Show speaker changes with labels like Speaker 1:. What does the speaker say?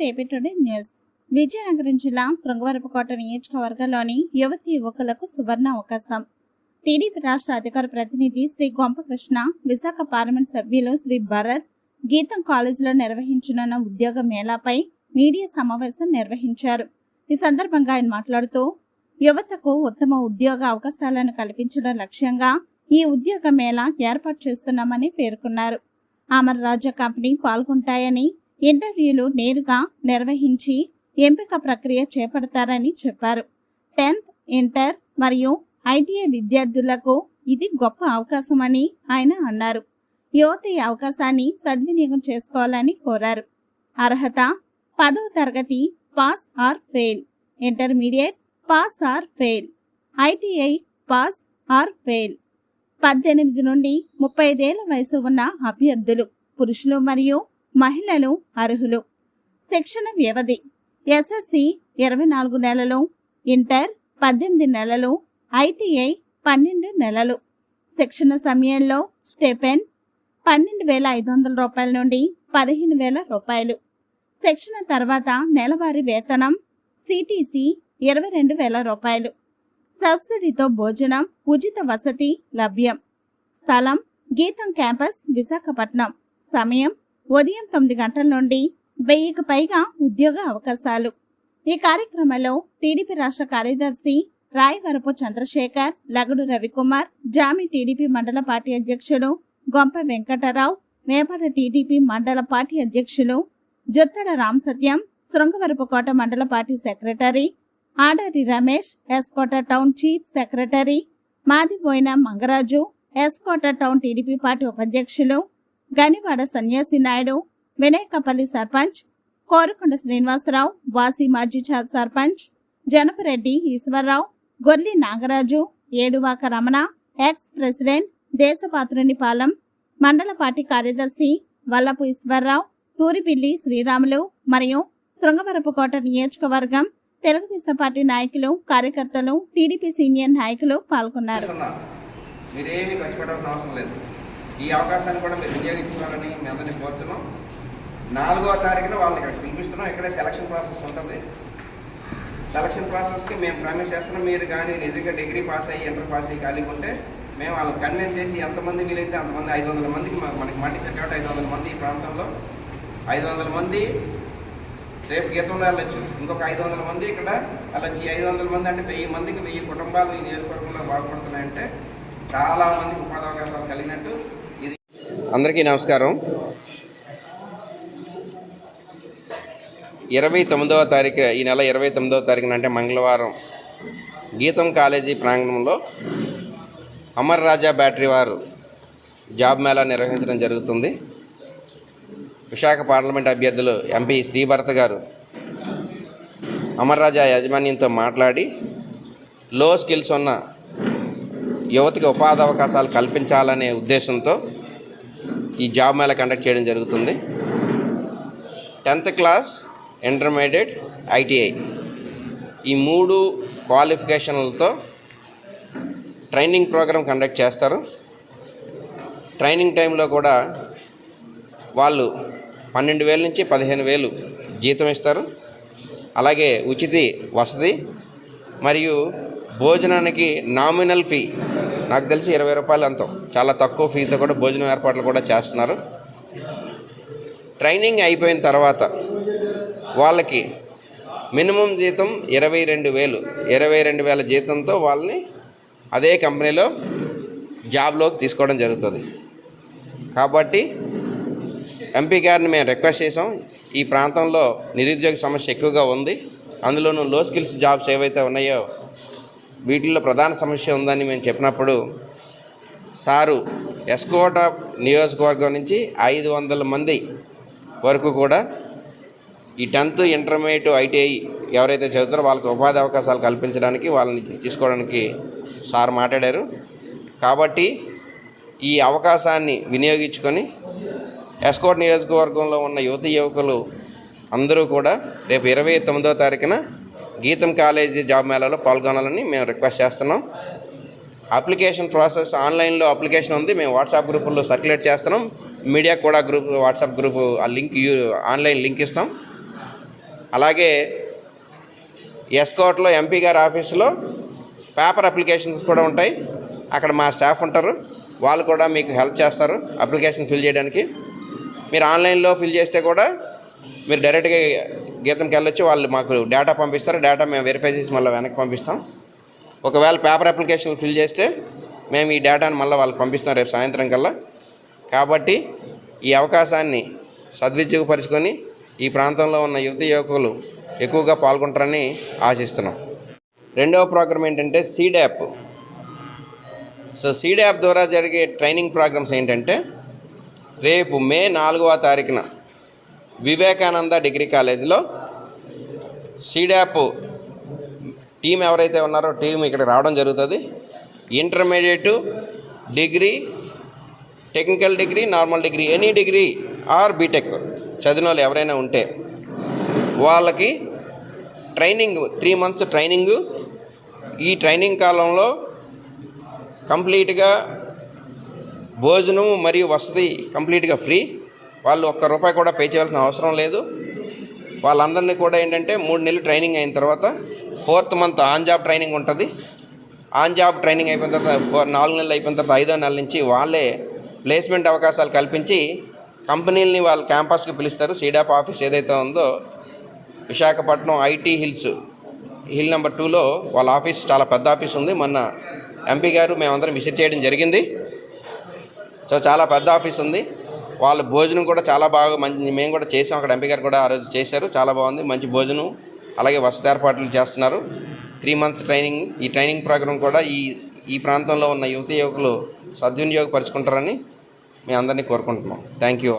Speaker 1: AP today news. Vizianagaram జిల్లా శృంగవరపుకోట నియోజకవర్గంలోని యువతి యువకులకు సువర్ణ అవకాశం. టీడీపీ రాష్ట్ర అధికార ప్రతినిధి శ్రీ గొంపకృష్ణ విశాఖ పార్లమెంట్ సభ్యులు శ్రీ భరత్ గీతం కాలేజీలో నిర్వహించనున్న ఉద్యోగ మేళాపై మీడియా సమావేశం నిర్వహించారు. ఈ సందర్భంగా ఆయన మాట్లాడుతూ యువతకు ఉత్తమ ఉద్యోగ అవకాశాలను కల్పించడం లక్ష్యంగా ఈ ఉద్యోగ మేళా ఏర్పాటు చేస్తున్నామని పేర్కొన్నారు. అమర్ రాజా కంపెనీ పాల్గొంటాయని ఇంటర్వ్యూలు నేరుగా నిర్వహించి ఎంపిక ప్రక్రియ చేపడతారని చెప్పారు. టెన్త్ ఇంటర్ మరియు ఐటీఐ విద్యార్థులకు ఇది గొప్ప అవకాశమని ఆయన అన్నారు. యువత ఈ అవకాశాన్ని సద్వినియోగం చేసుకోవాలని కోరారు. అర్హత పదో తరగతి pass or fail. Intermediate pass or fail. ITI pass or fail. పద్దెనిమిది నుండి ముప్పై ఐదేళ్ళ వయసు ఉన్న అభ్యర్థులు పురుషులు మరియు మహిళలు అర్హులు. శిక్షణ వ్యవధి. ఎస్ఎస్సి ఇరవై నాలుగు నెలలు. ఇంటర్ పద్దెనిమిది నెలలు. ఐటీఐ పన్నెండు నెలలు. శిక్షణ సమయంలో స్టెపెన్ పన్నెండు వేల ఐదు వందల రూపాయల నుండి పదిహేను వేల రూపాయలు. శిక్షణ తర్వాత నెలవారీ వేతనం సిటిసి ఇరవై రెండు వేల రూపాయలు. సబ్సిడీతో భోజనం ఉచిత వసతి లభ్యం. స్థలం గీతం క్యాంపస్ విశాఖపట్నం. సమయం ఉదయం తొమ్మిది గంటల నుండి వెయ్యికి పైగా ఉద్యోగ అవకాశాలు. ఈ కార్యక్రమంలో టీడీపీ రాష్ట్ర కార్యదర్శి రాయవరపు చంద్రశేఖర్ లగడు రవికుమార్ జామి టీడీపీ మండల పార్టీ అధ్యక్షుడు గొంప వెంకటరావు మేపట టీడీపీ మండల పార్టీ అధ్యక్షులు జొత్తడ రామసత్యం శృంగవరపుకోట మండల party secretary Adari Ramesh Skota town chief secretary Madipoyina Mangaraju Skota town TDP party ఉపాధ్యక్షులు గనివాడ సన్యాసి నాయుడు వినాయకపల్లి సర్పంచ్ కోరుకొండ శ్రీనివాసరావు వాసి మాజీ చ- సర్పంచ్ జనపరెడ్డి ఈశ్వరరావు గొర్లి నాగరాజు ఏడువాక రమణ ఎక్స్ ప్రెసిడెంట్ దేశపాత్రునిపాలెం మండల పార్టీ కార్యదర్శి వల్లపు ఈశ్వరరావు తూరిపిల్లి శ్రీరాములు మరియు శృంగవరపుకోట నియోజకవర్గం తెలుగుదేశం పార్టీ నాయకులు కార్యకర్తలు టీడీపీ సీనియర్ నాయకులు పాల్గొన్నారు.
Speaker 2: మీరేమీ ఖర్చు పెట్టాల్సిన అవసరం లేదు. ఈ అవకాశాన్ని కూడా మీరు వినియోగించుకోవాలని మీ అందరినీ కోరుతున్నాం. నాలుగో తారీఖున వాళ్ళని ఇక్కడ పిలిపిస్తున్నాం. ఇక్కడే సెలక్షన్ ప్రాసెస్ ఉంటుంది. సెలక్షన్ ప్రాసెస్కి మేము ప్రామిస్ చేస్తున్నాం. మీరు కానీ నిజంగా డిగ్రీ పాస్ అయ్యి ఇంటర్ పాస్ అయ్యి ఖాళీగా ఉంటే మేము వాళ్ళని కన్విన్స్ చేసి ఎంతమంది వీలైతే అంతమంది ఐదు వందల మందికి మనకి మండించారు కాబట్టి ఐదు వందల మంది ఈ ప్రాంతంలో. ఐదు వందల మంది రేపు గీతంలో వెళ్ళొచ్చు ఇంకొక ఐదు వందల మంది ఇక్కడ వెళ్ళొచ్చు. ఈ ఐదు వందల మంది అంటే వెయ్యి మందికి వెయ్యి కుటుంబాలు ఈ నియోజకవర్గంలో బాగుపడుతున్నాయంటే చాలా మందికి ఉపాధి అవకాశాలు కలిగినట్టు అందరికీ నమస్కారం. ఇరవై తొమ్మిదవ తారీఖు ఈ నెల ఇరవై తొమ్మిదవ తారీఖున అంటే మంగళవారం గీతం కాలేజీ ప్రాంగణంలో అమర్ రాజా బ్యాటరీ వారు జాబ్ మేళా నిర్వహించడం జరుగుతుంది. విశాఖ పార్లమెంట్ అభ్యర్థులు ఎంపీ శ్రీభరత్ గారు అమర్ రాజా యాజమాన్యంతో మాట్లాడి లో స్కిల్స్ ఉన్న యువతకి ఉపాధి అవకాశాలు కల్పించాలనే ఉద్దేశంతో ఈ జాబ్ మేళా కండక్ట్ చేయడం జరుగుతుంది. టెన్త్ క్లాస్ ఇంటర్మీడియట్ ఐటీఐ ఈ మూడు క్వాలిఫికేషన్లతో ట్రైనింగ్ ప్రోగ్రామ్ కండక్ట్ చేస్తారు. ట్రైనింగ్ టైంలో కూడా వాళ్ళు పన్నెండు వేల నుంచి పదిహేను వేలు జీతం ఇస్తారు. అలాగే ఉచిత వసతి మరియు భోజనానికి నామినల్ ఫీ నాకు తెలిసి ఇరవై రూపాయలు అంతం. చాలా తక్కువ ఫీతో కూడా భోజనం ఏర్పాట్లు కూడా చేస్తున్నారు. ట్రైనింగ్ అయిపోయిన తర్వాత వాళ్ళకి మినిమం జీతం ఇరవై రెండు వేలు. ఇరవై రెండు వేల జీతంతో వాళ్ళని అదే కంపెనీలో జాబ్లోకి తీసుకోవడం జరుగుతుంది. కాబట్టి ఎంపీ గారిని మేము రిక్వెస్ట్ చేసాం ఈ ప్రాంతంలో నిరుద్యోగ సమస్య ఎక్కువగా ఉంది. అందులోనూ లో స్కిల్స్ జాబ్స్ ఏవైతే ఉన్నాయో వీటిల్లో ప్రధాన సమస్య ఉందని మేము చెప్పినప్పుడు సారు ఎస్కోట నియోజకవర్గం నుంచి ఐదు వందల మంది వరకు కూడా ఈ టెన్త్ ఇంటర్మీడియట్ ఐటీఐ ఎవరైతే చదువుతారో వాళ్ళకి ఉపాధి అవకాశాలు కల్పించడానికి వాళ్ళని తీసుకోవడానికి సార్ మాట్లాడారు. కాబట్టి ఈ అవకాశాన్ని వినియోగించుకొని ఎస్కోట్ నియోజకవర్గంలో ఉన్న యువతి యువకులు అందరూ కూడా రేపు ఇరవై తొమ్మిదో తారీఖున గీతం కాలేజీ జాబ్ మేళాలో పాల్గొనాలని మేము రిక్వెస్ట్ చేస్తున్నాం. అప్లికేషన్ ప్రాసెస్ ఆన్లైన్లో అప్లికేషన్ ఉంది. మేము వాట్సాప్ గ్రూపుల్లో సర్క్యులేట్ చేస్తున్నాం. మీడియా కూడా గ్రూప్ వాట్సాప్ గ్రూప్ ఆ లింక్ యూ- ఆన్లైన్ లింక్ ఇస్తాం. అలాగే ఎస్కోట్లో ఎంపీ గారి ఆఫీసులో పేపర్ అప్లికేషన్స్ కూడా ఉంటాయి. అక్కడ మా స్టాఫ్ ఉంటారు. వాళ్ళు కూడా మీకు హెల్ప్ చేస్తారు అప్లికేషన్ ఫిల్ చేయడానికి. మీరు ఆన్లైన్లో ఫిల్ చేస్తే కూడా మీరు డైరెక్ట్గా గీతంకి వెళ్ళొచ్చు వాళ్ళు మాకు డేటా పంపిస్తారు. డేటా మేము వెరిఫై చేసి మళ్ళీ వెనక్కి పంపిస్తాం. ఒకవేళ పేపర్ అప్లికేషన్ ఫిల్ చేస్తే మేము ఈ డేటాను మళ్ళీ వాళ్ళకి పంపిస్తాం రేపు సాయంత్రం కల్లా. కాబట్టి ఈ అవకాశాన్ని సద్వినియోగపరుచుకొని ఈ ప్రాంతంలో ఉన్న యువత యువకులు ఎక్కువగా పాల్గొంటారని ఆశిస్తున్నాం. రెండవ ప్రోగ్రామ్ ఏంటంటే seed app so seed app ద్వారా జరిగే ట్రైనింగ్ ప్రోగ్రామ్స్ ఏంటంటే రేపు మే నాలుగవ తారీఖున వివేకానంద డిగ్రీ కాలేజీలో సీడాప్ టీం ఎవరైతే ఉన్నారో టీం ఇక్కడ రావడం జరుగుతుంది. Intermediate degree technical degree normal degree any degree or BTech చదివిన వాళ్ళు ఎవరైనా ఉంటే వాళ్ళకి ట్రైనింగ్ త్రీ మంత్స్ ట్రైనింగ్. ఈ ట్రైనింగ్ కాలంలో కంప్లీట్గా భోజనం మరియు వసతి కంప్లీట్గా ఫ్రీ. వాళ్ళు ఒక్క రూపాయి కూడా పే చేయాల్సిన అవసరం లేదు. వాళ్ళందరినీ కూడా ఏంటంటే మూడు నెలలు ట్రైనింగ్ అయిన తర్వాత fourth month on job training ఉంటుంది. ఆన్ జాబ్ ట్రైనింగ్ అయిపోయిన తర్వాత ఫోర్ నాలుగు నెలలు అయిపోయిన తర్వాత ఐదో నెలల నుంచి వాళ్ళే ప్లేస్మెంట్ అవకాశాలు కల్పించి కంపెనీలని వాళ్ళ క్యాంపస్కి పిలుస్తారు. సీడాప్ ఆఫీస్ ఏదైతే ఉందో Visakhapatnam IT hills hill number టూలో వాళ్ళ ఆఫీస్ చాలా పెద్ద ఆఫీస్ ఉంది. మొన్న ఎంపీ గారు మేమందరం విజిట్ చేయడం జరిగింది. సో చాలా పెద్ద ఆఫీస్ ఉంది. వాళ్ళ భోజనం కూడా చాలా బాగా మంచి మేము కూడా చేసాం. అక్కడ ఎంపీ గారు కూడా ఆ రోజు చేశారు. చాలా బాగుంది. మంచి భోజనం. అలాగే వసతి ఏర్పాట్లు చేస్తున్నారు. త్రీ మంత్స్ ట్రైనింగ్ ఈ ట్రైనింగ్ ప్రోగ్రాం కూడా ఈ ఈ ప్రాంతంలో ఉన్న యువతి యువకులు సద్వినియోగపరుచుకుంటారని మేము అందరినీ కోరుకుంటున్నాం. Thank you